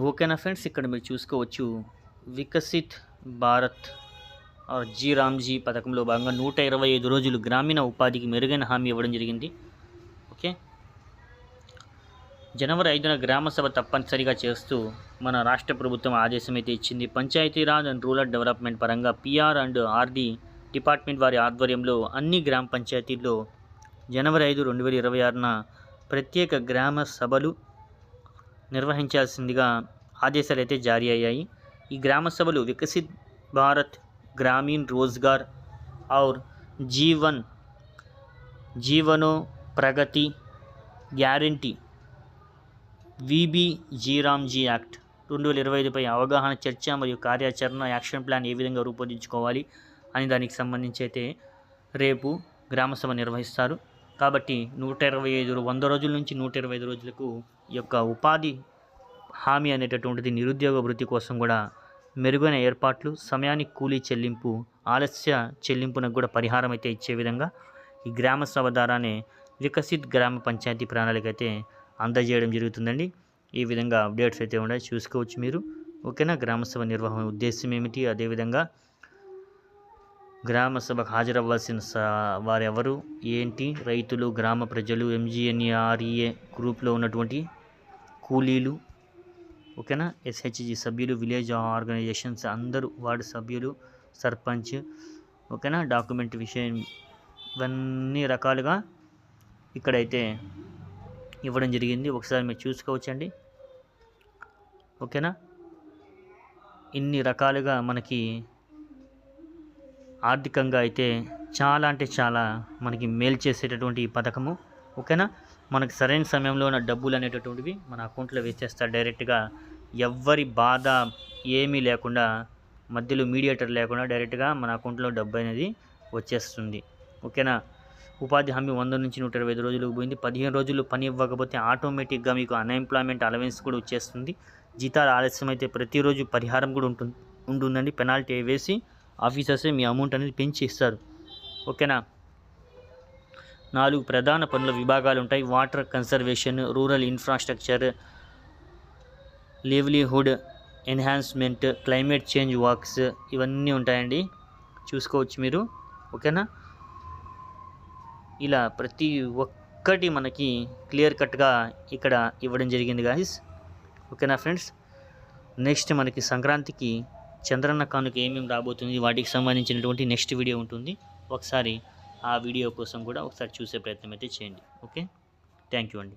ఓకేనా ఫ్రెండ్స్? ఇక్కడ మీరు చూసుకోవచ్చు వికసిత్ భారత్ ఆర్ జీ రామ్జీ పథకంలో భాగంగా నూట ఇరవై ఐదు రోజులు గ్రామీణ ఉపాధికి మెరుగైన హామీ ఇవ్వడం జరిగింది. ఓకే? జనవరి ఐదున గ్రామ సభ తప్పనిసరిగా చేస్తూ మన రాష్ట్ర ప్రభుత్వం ఆదేశం అయితే ఇచ్చింది. పంచాయతీరాజ్ అండ్ రూరల్ డెవలప్మెంట్ పరంగా పిఆర్ అండ్ ఆర్డీ డిపార్ట్మెంట్ వారి ఆధ్వర్యంలో అన్ని గ్రామ పంచాయతీల్లో జనవరి ఐదు రెండు వేల ఇరవై ఆరున ప్రత్యేక గ్రామ సభలు నిర్వహించాల్సిందిగా ఆదేశాలు అయితే జారీ అయ్యాయి. ఈ గ్రామ సభలు వికసిత్ భారత్ గ్రామీణ్ రోజ్గార్ ఔర్ Jeevan జీవనో Pragati guarantee VB G Ramji act రెండు వేల ఇరవై ఐదుపై అవగాహన చర్చ మరియు కార్యాచరణ యాక్షన్ ప్లాన్ ఏ విధంగా రూపొందించుకోవాలి అని దానికి సంబంధించి అయితే రేపు గ్రామసభ నిర్వహిస్తారు. కాబట్టి నూట ఇరవై ఐదు వంద రోజుల నుంచి నూట ఇరవై ఐదు రోజులకు ఈ యొక్క ఉపాధి హామీ అనేటటువంటిది నిరుద్యోగ వృత్తి కోసం కూడా మెరుగైన ఏర్పాట్లు సమయానికి కూలీ చెల్లింపు ఆలస్య చెల్లింపునకు కూడా పరిహారం అయితే ఇచ్చే విధంగా ఈ గ్రామ సభ ద్వారానే వికసిత్ గ్రామ పంచాయతీ ప్రణాళిక అయితే అందజేయడం జరుగుతుందండి. ఈ విధంగా అప్డేట్స్ అయితే ఉన్నాయి. చూసుకోవచ్చు మీరు. ఓకేనా? గ్రామసభ నిర్వహణ ఉద్దేశం ఏమిటి? అదేవిధంగా గ్రామ సభకు హాజరవ్వాల్సిన స వారెవరు? ఏంటి? రైతులు గ్రామ ప్రజలు ఎంజీఎన్ఆర్ఈఏ గ్రూప్లో ఉన్నటువంటి కూలీలు ఓకేనా? ఎస్హెచ్జి సభ్యులు విలేజ్ ఆర్గనైజేషన్స్ అందరూ వార్డు సభ్యులు సర్పంచ్ ఓకేనా? డాక్యుమెంట్ విషయం ఇవన్నీ రకాలుగా ఇక్కడైతే ఇవ్వడం జరిగింది. ఒకసారి మీరు చూసుకోవచ్చండి. ఓకేనా? ఇన్ని రకాలుగా మనకి ఆర్థికంగా అయితే చాలా అంటే చాలా మనకి మేలు చేసేటటువంటి ఈ పథకము. ఓకేనా? మనకు సరైన సమయంలో ఉన్న డబ్బులు అనేటటువంటివి మన అకౌంట్లో వేసేస్తారు డైరెక్ట్గా ఎవ్వరి బాధ ఏమీ లేకుండా మధ్యలో మీడియేటర్ లేకుండా డైరెక్ట్గా మన అకౌంట్లో డబ్బు అనేది వచ్చేస్తుంది. ఓకేనా? ఉపాధి హామీ వంద నుంచి నూట ఇరవై ఐదు రోజులకు పోయింది. పదిహేను రోజులు పని ఇవ్వకపోతే ఆటోమేటిక్గా మీకు అన్ఎంప్లాయ్మెంట్ అలవెన్స్ కూడా వచ్చేస్తుంది. జీతాలు ఆలస్యం అయితే ప్రతిరోజు పరిహారం కూడా ఉంటుంది ఉంటుందండి. పెనాల్టీ వేసి ఆఫీసర్సే మీ అమౌంట్ అనేది పెంచి ఇస్తారు ఓకేనా? నాలుగు ప్రధాన పనుల విభాగాలు ఉంటాయి. Water conservation rural infrastructure livelihood enhancement climate change works ఇవన్నీ ఉంటాయండి. చూసుకోవచ్చు మీరు. ఓకేనా? ఇలా ప్రతి ఒక్కటి మనకి క్లియర్ కట్గా ఇక్కడ ఇవ్వడం జరిగింది గాయస్. ఓకేనా ఫ్రెండ్స్? నెక్స్ట్ మనకి సంక్రాంతికి చంద్రన్న కానుక ఏమేమి రాబోతుంది వాటికి సంబంధించినటువంటి నెక్స్ట్ వీడియో ఉంటుంది. ఒకసారి ఆ వీడియో కోసం కూడా ఒకసారి చూసే ప్రయత్నం అయితే చేయండి. ఓకే థ్యాంక్ యూ అండి.